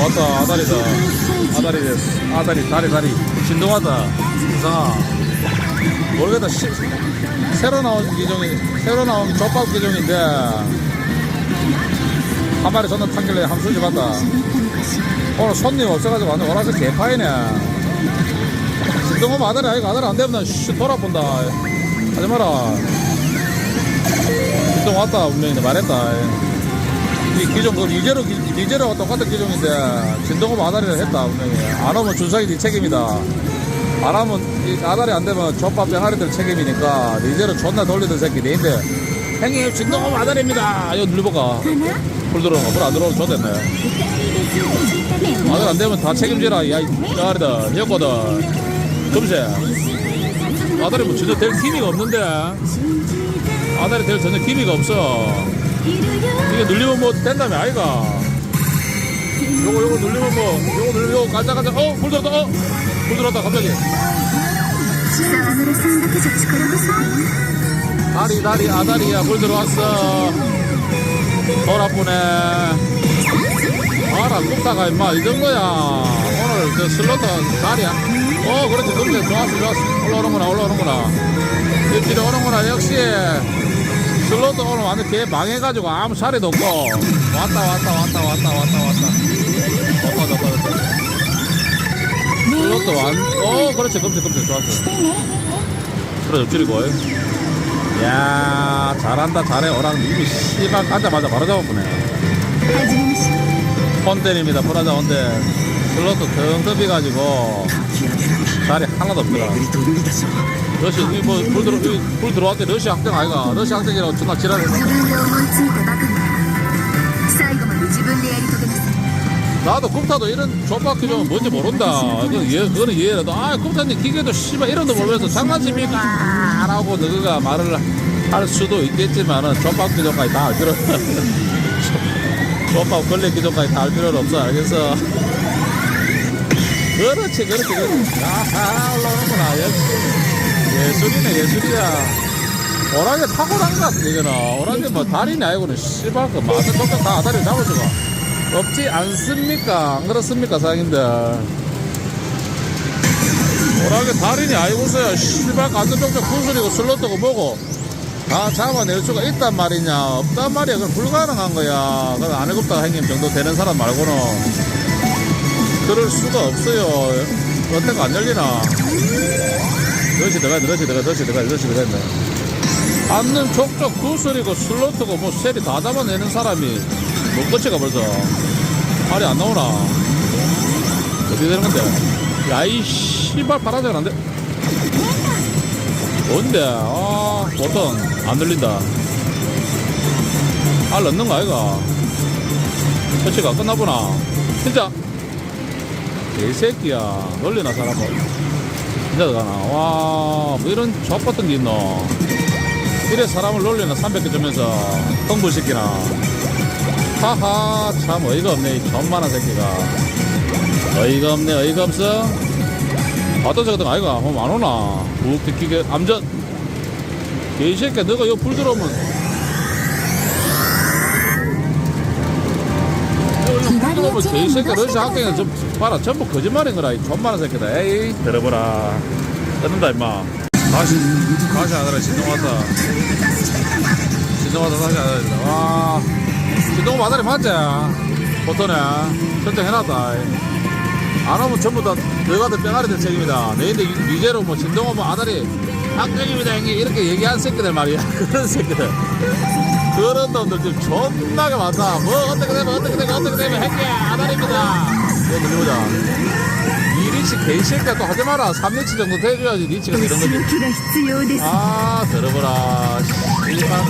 왔다 아다리다. 아다리 됐어. 아다리 다리 다리. 진동하다. 이상아 모르겠다. 시, 새로 나온 기종이 새로 나온 족밥 기종인데. 한 마리 전화 탄길래 한번 수집 봤다. 오늘 손님 없어가지고 완전 오라서 개파이네. 진동하면 아다리 아이가 아다리 안 되면 씨 돌아본다. 하지 마라. 진동 왔다 분명히 말했다 이 기종 그 리제로 기- 리제로와 똑같은 기종인데 진동업 아다리를 했다 분명히. 안 오면 준석이 네 책임이다. 안 하면 이 아다리 안 되면 족밥 병아리들 책임이니까 리제로 존나 돌리던 새끼 내인데. 형님 진동업 아다리입니다. 이거 눌러볼까 불 들어오는 거불안 들어오면 좋겠네. 아다리 안 되면 다 책임지라 야이 병아리다 였거든. 금세 아다리 뭐 전혀 될 기미가 없는데. 아다리 될 전혀 기미가 없어 이게 늘리면 뭐 된다며 아이가. 요거 요거 눌리면 뭐 요거 눌리면 요거 간다간다 어불 들었다 어불 들었다 갑자기. 다리 다리 아다리야. 불 들어왔어. 더 나쁘네. 알아 굽다가 임마. 이 정도야. 오늘 그 슬로터 다리야. 어 그렇지 그렇지. 좋았어 좋았어. 올라오는구나 올라오는구나. 입질이 오는구나 역시. 슬로트 오늘 완전 개 망해가지고 아무 자리도 없고. 왔다 왔다 왔다 왔다 왔다 왔다. 좋다 좋다 좋다 슬로트 완어 그렇지 금세 금세 좋았어. 그래 옆줄이고. 야 잘한다 잘해. 어랑 이미 씨발 앉자마자 바로 잡았구네. 헌댄입니다 브라자 헌댄 슬로트 등 덮여가지고. 자리 하나도 없더라. 러시 이게 뭐불 들어 불 들어왔 대 러시 학생 아이가 러시 학생이라고 존나 지랄해. 나도 컴퓨터도 이런 좁박기 좀 뭔지 모른다. 그건 이해, 그거는 이해라도. 아, 컴퓨터님 기계도 씨발 이런도 모르면서 장난치니까 라고 너가 말을 할 수도 있겠지만은 좁박기 전까지 다 알 필요 좁박 걸리기 전까지 다 알 필요는 없어. 알겠어? 그렇지, 그렇지, 그렇지. 아, 잘 나오는구나. 역시. 예술이네 예술이야 오랑이 탁월한 것 같아 이거는 오랑이 뭐 달인이 아니고는 씨발 그 맛은 족박 다 잡을 수가 없지 않습니까? 안 그렇습니까, 사장님들? 뭐라게 달인이 아니고서야, 씨발, 간접병적 군술이고 슬로트고 뭐고, 다 잡아낼 수가 있단 말이냐, 없단 말이야. 그건 불가능한 거야. 그건 안 해급다 형님 정도 되는 사람 말고는. 그럴 수가 없어요. 어때가 안 열리나? 러시 돼, 러시 들어가, 러시 들어가, 러시 돼. 앉는 족족 구슬이고 슬로트고 뭐 셀이 다 잡아내는 사람이 뭐 끝이가 벌써. 말이 안 나오나? 어떻게 되는 건데? 야이 씨발 바라장 안돼 뭔데? 아 보통 안 들린다. 알 넣는 거 아이가? 터치가 끝나보나? 진짜? 개새끼야. 놀리나 사람을 진짜 가나. 와뭐 이런 족 같은 게 있노. 이래 사람을 놀리나 300개 주면서 흥분시키나. 하하 참 어이가 없네 이 존만한 새끼가. 어이가 없네 어이가 없어. 어떤 새끼들 아이가 뭐안 오나. 묵 비키게 암전. 개새끼야 너가 이거 불 들어오면 불 들어오면 개새끼야 러시 학생이 좀 봐라. 전부 거짓말인 거라 이 존만한 새끼다 에이. 들어보라. 끊는다 임마. 다시 다시 하더라 진동 왔다 진동 왔다 다시 하더라. 와. 진동 마다리 맞지? 보통에 설정해놨다 안 오면 전부 다 너희가들 뺑아리들 책임이다. 내인데 이제로 뭐 진동 오면 아다리 학생입니다 형님. 이렇게 얘기한 새끼들 말이야. 그런 새끼들 그런 놈들 지금 존나게 많다 뭐 어떻게 되면 어떻게 되면 어떻게 되면 핵이야. 아다입니다. 이거 네, 들려보자. 니리치 개새끼야. 또 하지 마라. 3리치 정도 돼줘야지 니치가 이런 거지. 아 들어보라. 씨발.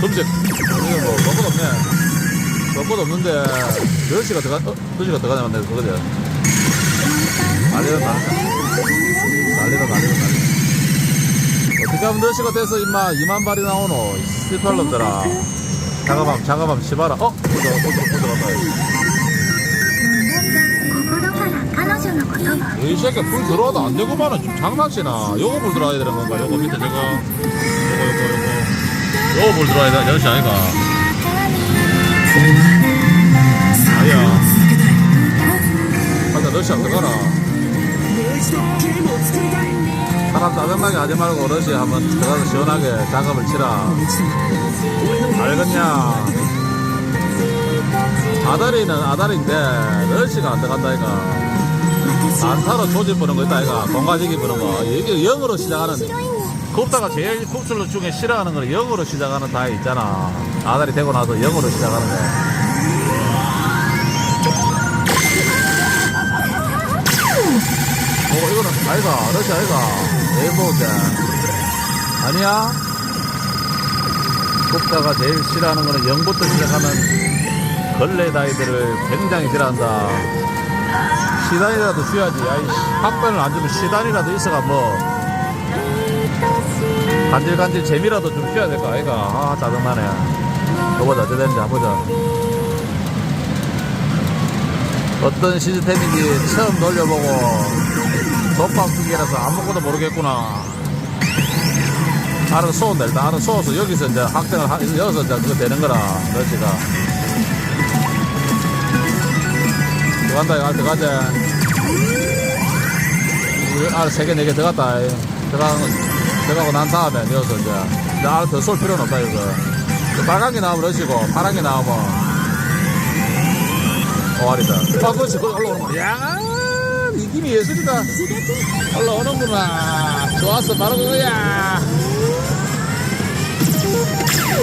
금색 이거 뭐 먹고도 없네. 먹고도 없는데 몇시가 들어가 어? 2시가 들어가냐면 내가 그거지 난리다 난리다 난리다 난리다 그감 너시 같아서 임마 이만 발이 나오노 슬팔 놈들아. 작업함 작업함 시바라. 어? 보자 보자 보자 가봐요 음, 이 새끼 불 들어와도 안 되고만은 지금 장난치나. 요거 불 들어와야 되는 건가? 요거 밑에 저거. 요거 요거 요거. 요거 불 들어와야 되는 여시 아이가. 아야. 한잔 넣으시 안 들어가라. 사람 짜증나게 하지 말고 러시아 한번 들어가서 시원하게 작업을 치라. 알겠냐? 아다리는 아다리인데 러시가 안 들어간다 이가 안타로 조질 부는 거 있다 이가. 공가지기 부는 거. 이게 영어로 시작하는 굽다가 제일 굽슬 중에 싫어하는 거는 영어로 시작하는 다 있잖아. 아다리 되고 나서 영어로 시작하는 거. 어, 이거는 아이가, 러시아 아이가, 레인보우인데. 아니야? 국가가 제일 싫어하는 거는 영부터 시작하는 걸레 다이들을 굉장히 싫어한다. 시단이라도 줘야지. 아이, 학번을 안 주면 시단이라도 있어가 뭐. 간질간질 재미라도 좀 줘야 될 거 아이가. 아, 짜증나네. 저보자, 어떻게 되는지 보자. 어떤 시스템인지 처음 돌려보고 독박기라서 아무것도 모르겠구나. 알아서 쏘는다. 일단 알아서 쏘서 여기서 이제 학생을 하, 여기서 이제 그거 되는 거라. 러시가. 들어간다. 이거 할때 가자. 우리 알 3개, 4개 들어갔다. 이. 들어가고, 들어가고 난 다음에 여기서 이제. 이제 알더쏠 필요는 없다, 이거. 빨간 게 나오면 러시고, 파란 게 나오면 오알이다. 아, 그렇지. 그거 올라오는 거야. 야, 느낌이 예술이다. 올라오는구나. 좋았어. 바로 그거야.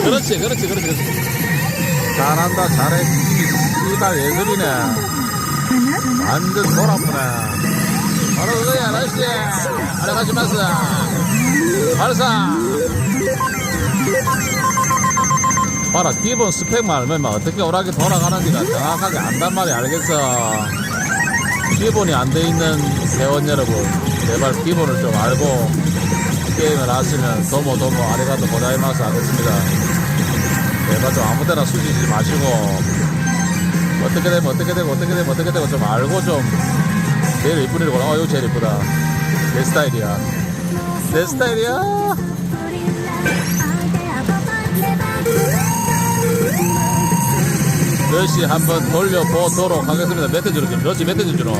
그렇지, 그렇지, 그렇지, 그렇지. 잘한다, 잘해. 씨발 예술이네. 완전 돌아보네. 바로 그거야, 러시. 알아가지 마세요. 발사. 봐라 기본 스펙만 알면 막 어떻게 오락이 돌아가는지가 정확하게 안단 말이 알겠어 기본이 안 돼 있는 회원 여러분 제발 기본을 좀 알고 게임을 하시면 도모 도모 아리가도 고자이마스 하겠습니다. 제발 좀 아무데나 수지지 마시고 어떻게 되면 어떻게 되고 어떻게 되면 어떻게 되고 좀 알고 좀 제일 이쁜 이고 어 이거 제일 이쁘다. 내 스타일이야. 내 스타일이야 몇시 한번 돌려보도록 하겠습니다. 몇대 주는 거야? 몇시 몇대 주노?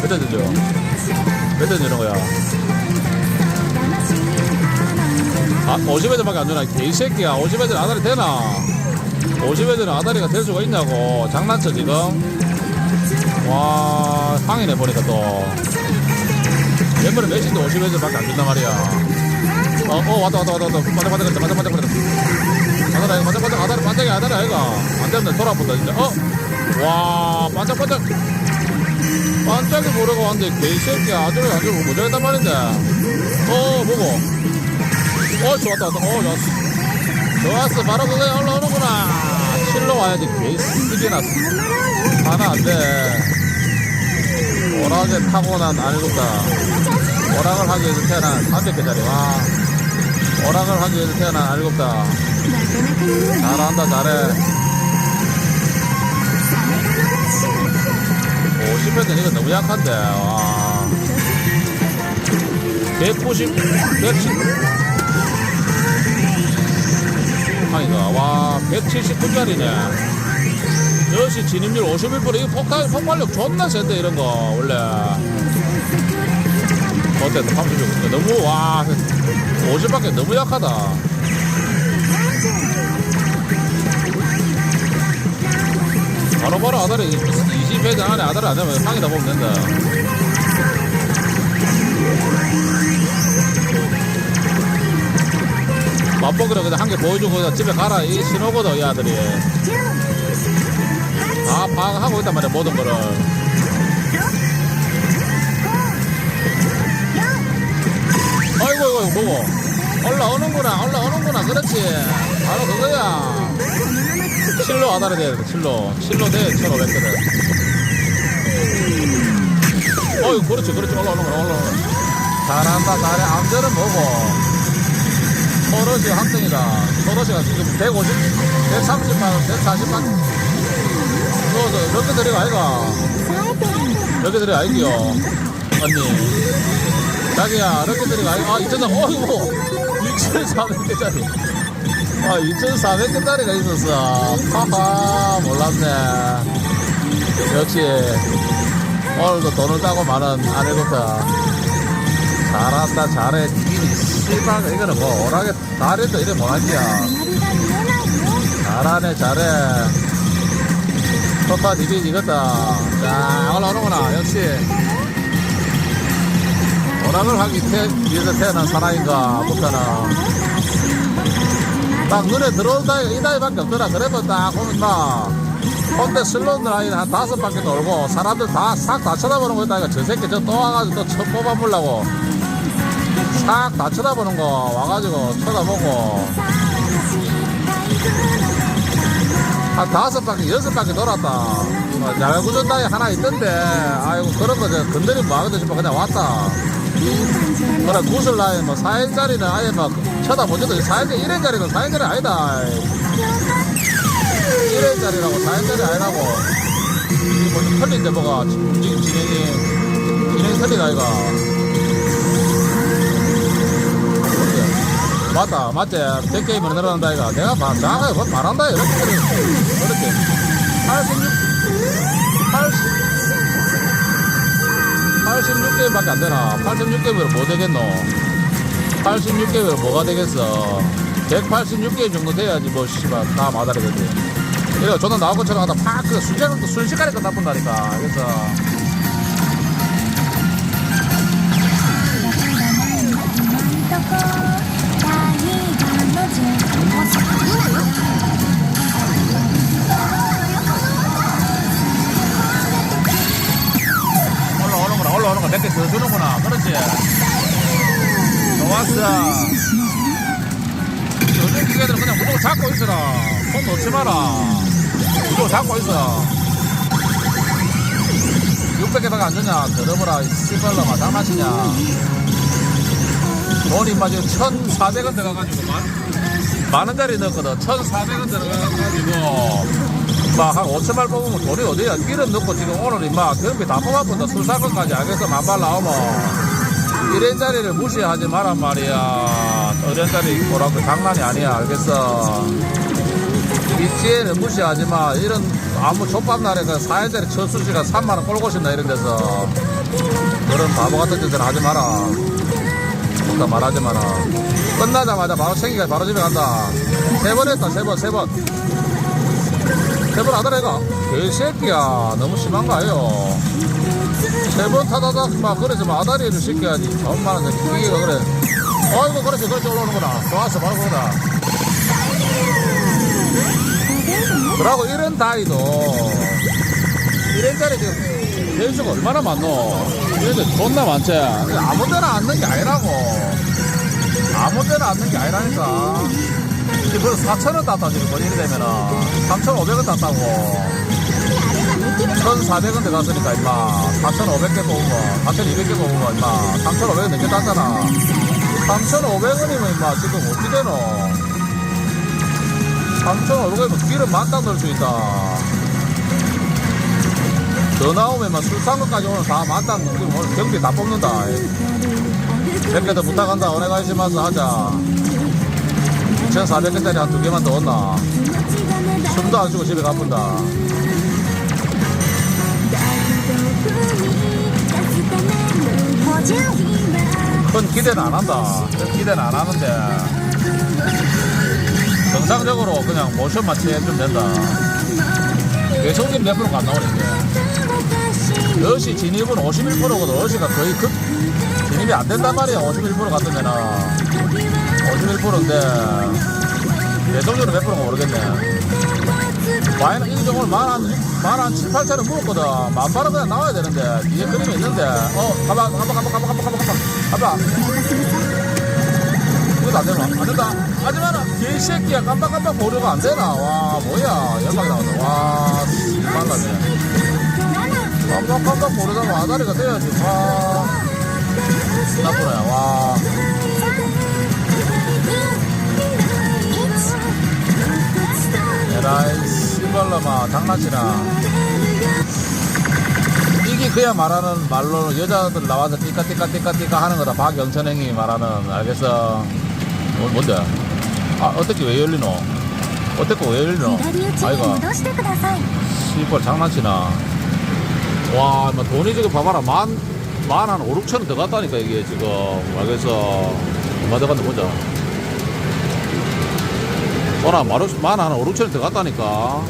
몇대 주죠? 몇대 주는 거야? 아, 50회전밖에 안 주나? 개새끼야. 50회전 아다리 되나? 50회전은 아다리가 될 수가 있냐고. 장난쳐, 지금? 와, 상이네, 보니까 또. 옛날에 몇시인데 50회전밖에 안 준단 말이야. 어, 어, 왔다, 왔다, 왔다, 왔다. 맞아, 맞아, 맞아, 맞아, 맞아, 맞아. 아다리, 아이가, 반짝반짝, 아다리, 반짝이, 아다리, 아이가. 안 되면 돌아본다, 진짜. 어? 와, 반짝반짝. 반짝이 보려고 왔는데, 개새끼야. 아저리, 아저리, 모자겠단 말인데. 어, 뭐고? 어, 좋았다, 왔다. 어, 좋았어. 좋았어. 바로 그거에 올라오는구나. 실로 와야지. 개새끼나. 하나 안 돼. 오락에 타고난 알겠다. 오락을 하기 위해서 태어난 300개짜리. 와. 오락을 하기 위해서 태어난 알겠다. 잘한다 잘해. 50회전 이거 너무 약한데. 와 190 170 아이가 와 179짜리네. 역시 진입률 51% 이거 폭탄, 폭발력 존나 센데 이런 거 원래. 어땠다. 36 너무 와 50밖에 너무 약하다. 바로바로 아다리 20회전 안에 아다리 안 되면 상이다 보면 된다. 맛보기로 그냥 한 개 보여주고 그냥 집에 가라. 이 신호거든 이 아들이. 다 파악하고 있단 말이야 모든 거를 뭐고 올라오는구나 올라오는구나 그렇지 바로 그거야 실로 아다리 돼야 돼, 실로. 실로 돼, 1500개를. 어이, 그렇지, 그렇지. 올라오는 거야, 올라오는. 잘한다, 잘해. 암절은 뭐고. 서러시 학생이다. 서러시가 지금 150, 130만원, 140만원. 너, 너, 몇개 드리고 아이가? 몇개 드리고 아이기요? 언니. 자기야, 드리고 아이가? 아, 있잖아. 어이구. 2,400개짜리. 아, 2,400개짜리가 있었어. 하하, 몰랐네. 역시, 오늘도 돈을 따고 마는 아내부터. 잘한다, 잘해. 이 씨발, 이거는 뭐, 오락에 다리도 이래 못하지야. 잘하네, 잘해. 소파 디비 이거다. 자, 올라오는구나, 역시. 오락을 하기 태, 위해서 태어난 사나이인가, 부터는. 딱 눈에 나이, 이 나이밖에 없더라. 그래도 딱 보면 막, 혼대 슬로운 라인 한 다섯 바퀴 돌고, 사람들 다, 싹 다 쳐다보는 거 있다. 저 새끼 저 또 와가지고 또쳐 뽑아보려고. 싹 다 쳐다보는 거 와가지고 쳐다보고, 한 다섯 바퀴, 여섯 바퀴 돌았다. 뭐, 야구전 따위 하나 있던데, 아이고, 그런 거저 건드리면 뭐 하거든 싶어 그냥 왔다. 그래, 구슬 라인 뭐 4일짜리는 아예 막 쳐다본 적도 4일짜리, 1일짜리는 4일짜리 아니다. 1일짜리라고 4일짜리 아니라고. 이게 뭐좀 틀린데 뭐가 움직임 진행이, 진행 아이가. 어때? 맞다, 맞지? 100게임을 늘어난다 아이가. 내가 봐, 정확하게 그건 말한다 이렇게. 그렇게. 86, 86개월밖에 안 되나? 86개월 뭐 되겠노? 86개월 뭐가 되겠어? 186개월 정도 돼야지 뭐 씨발 다 마다리 되지. 이거 저는 나온 것처럼 하다 팍그 순식간에 또 순식간에 끝나본다니까. 그래서 주는구나 그렇지. 좋았어. 요즘 기계들은 그냥 무조건 잡고 있어라. 손 놓지 마라. 무조건 잡고 있어. 600개밖에 안 주냐? 들어보라. 씨발로마 장난치냐? 돈이 막 지금 1,400원 들어가가지고 만, 만 원짜리 넣었거든. 1,400원 들어가가지고 막 한 5천만 뽑으면 돈이 어디야? 기름 넣고 지금 오늘 임마 경비 다 뽑았거든. 술살 것까지 알겠어. 만발 나오면. 1엔짜리를 무시하지 마란 말이야. 1엔짜리 뭐라고 장난이 아니야. 알겠어. 이지에는 무시하지 마. 이런 아무 족밥 날에 그 4엔짜리 첫 수시가 3만원 꼴고 싶나 이런 데서. 그런 바보 같은 짓은 하지 마라. 일단 말하지 마라. 끝나자마자 바로 챙기가 바로 집에 간다. 세 번 했다. 세 번, 세 번. 세번 이거. 개새끼야. 너무 심한 거 아니에요. 세 번 타다닥 막 그래서 막 아다리를 시켜야지 전만은 기계가 그래 아이고 그렇지 그렇지 올라오는구나 좋았어 바로 그거다 그러고 이런 다이도 이런짜리 지금 대수가 얼마나 많노 이런데 존나 많지 아무 데나 앉는 게 아니라고. 아무 데나 앉는 게 아니라니까. 이제 벌써 4천원 땄다 지금 거리 되면은. 3,500원 땄다고. 1,400원 들어갔으니까 임마. 4,500개 뽑으면 4,200개 뽑으면 임마. 3,500원 넘게 땄잖아. 3,500원이면 임마 지금 어떻게 되노? 3,500원이면 기름 만땅 넣을 수 있다 더 나오면 술산 것까지 오늘 다 만땅 지금 오늘 경비 다 뽑는다. 몇개 더 부탁한다. 오네가이시마스 하자. 2,400개짜리 한 두 개만 더 얻나? 숨도 안 쉬고 집에 가본다. 큰 기대는 안 한다. 큰 기대는 안 하는데. 정상적으로 그냥 모션만 취해주면 된다. 외송님 몇 프로가 안 나오네 이 러시 진입은 51%거든 러시가 거의 급 진입이 안 된단 말이야 51% 같은. 데는 51%인데 대통령은 몇 프로인가 모르겠네. 과연 이 경우는 말한 7, 8차를 물었거든. 만발은 그냥 나와야 되는데. 뒤에 그림이 있는데. 어 가봐 가봐 가봐 가봐 가봐 가봐 가봐 이것도 안 되나? 안 된다. 하지만은 개새끼야. 깜빡깜빡 보려고 안 되나? 와 뭐야. 연락 나오네. 와 씨발라네. 깜짝깜짝 모르다가 아다리가 돼야지. 와. 나쁘네 와. 에라이 씨발라마 장난치나. 이게 그야 말하는 말로 여자들 나와서 띠까띠까띠까띠까 하는 거다. 박영천 행이 말하는. 알겠어? 뭐, 뭔데? 아 어떻게 왜 열리노? 어떻게 왜 열리노? 아이고. 씨발 장난치나. 와 뭐 돈이 지금 봐봐라. 만 만 한 5, 6천 원 더 갔다니까 이게 지금. 말해서 얼마 더 갔는데 보자 뭐라 만한 5, 6천 원 더 갔다니까.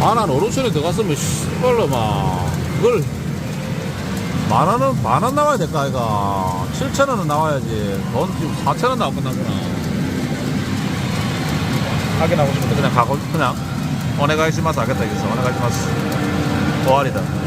만한 5, 6천 원더 갔으면 씨발로 막 그걸 만 원은 만 원 나와야 될까 아이가. 7천 원은 나와야지. 돈 지금 4천 원 나왔구나 구나 확인하고 싶은데 그냥 가고 그냥. 오네가이시마스 하겠다 이겠어 오네가이시마스 동아리다.